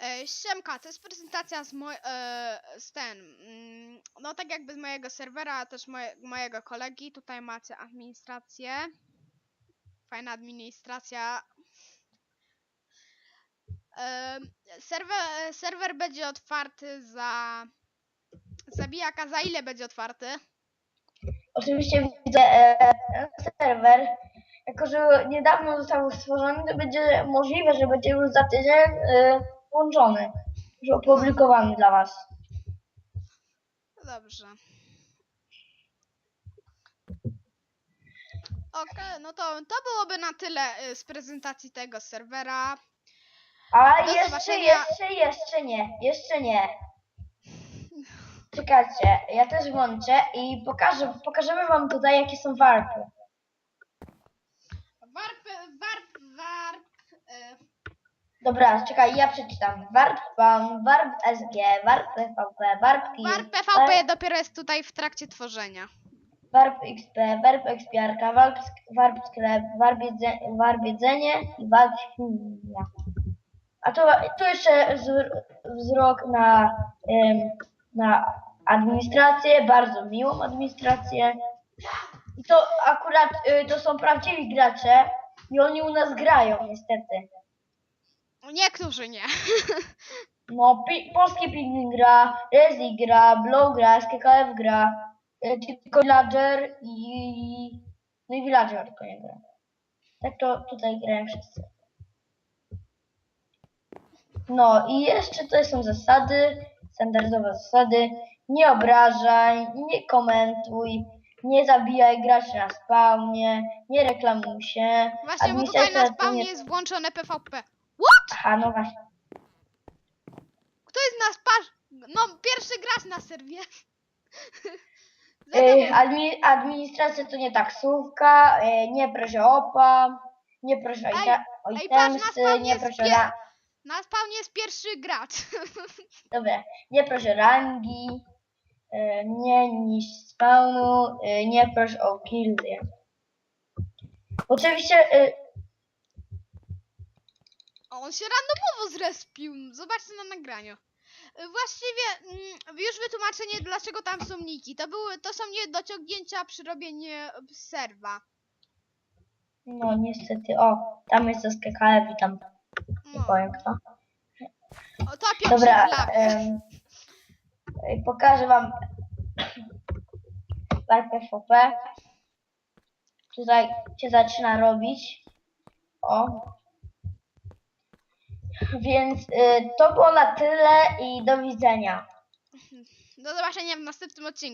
E, Siemka, to jest prezentacja z, moj, e, z ten, mm, no tak jakby z mojego serwera, a też moje, mojego kolegi. Tutaj macie administrację. Fajna administracja. E, serwer, serwer będzie otwarty za... Zabijaka, za ile będzie otwarty? Oczywiście widzę e, serwer. Jako, że niedawno został stworzony, to będzie możliwe, że będzie już za tydzień e, włączony. Już opublikowany dla Was. Dobrze. Okej, no to, to byłoby na tyle y, z prezentacji tego serwera. A Do jeszcze, zobaczenia. jeszcze, jeszcze nie, jeszcze nie. Czekajcie, ja też włączę i pokażę, pokażemy Wam tutaj, jakie są warpy. Warp, warp, warp. y, Dobra, czekaj, ja przeczytam. Warp spam, warp SG, warp PvP, warp kill, Warp PvP dopiero jest tutaj w trakcie tworzenia. warp XP, warp ekspiarka, warp, sk- warp sklep, warp, jedze, warp jedzenie i warp świnia. A tu, tu jeszcze wzr- wzrok na, ym, na administrację, bardzo miłą administrację. I to akurat y, to są prawdziwi gracze i oni u nas grają niestety. Niektórzy nie. No, pi- polski pingwin gra, Rezi gra, Blow gra, SKKF gra, y, tylko Villager i... No i Villager tylko nie gra. Tak to tutaj grają wszyscy. No i jeszcze tutaj są zasady, standardowe zasady. Nie obrażaj, nie komentuj, nie zabijaj graczy na spawnie, nie reklamuj się. Właśnie, bo tutaj na spawnie nie- jest włączone PvP. Aha, no właśnie. Kto jest na spasz? No, pierwszy gracz na serwie. Wiadomo, admi administracja to nie taksówka, ej, nie proś o opa, nie proś o, Ej, ite o ej, patrz, na spawnie nie jest pie- ra na spawnie jest pierwszy gracz. Dobra, nie proś o rangi, e, nie niż spawnu, e, nie proś o killy. Oczywiście, e, on się randomowo zrespił. Zobaczcie na nagraniu. Y, Właściwie mm, już wytłumaczenie, dlaczego tam są niki. To były, to są niedociągnięcia przy robieniu serwa. no niestety, o, tam jest SKKF i tam nie No, powiem kto. o, to Dobra, em, e, pokażę wam warp PvP. Tutaj się zaczyna robić. O. Więc y, to było na tyle i do widzenia. Do zobaczenia w następnym odcinku.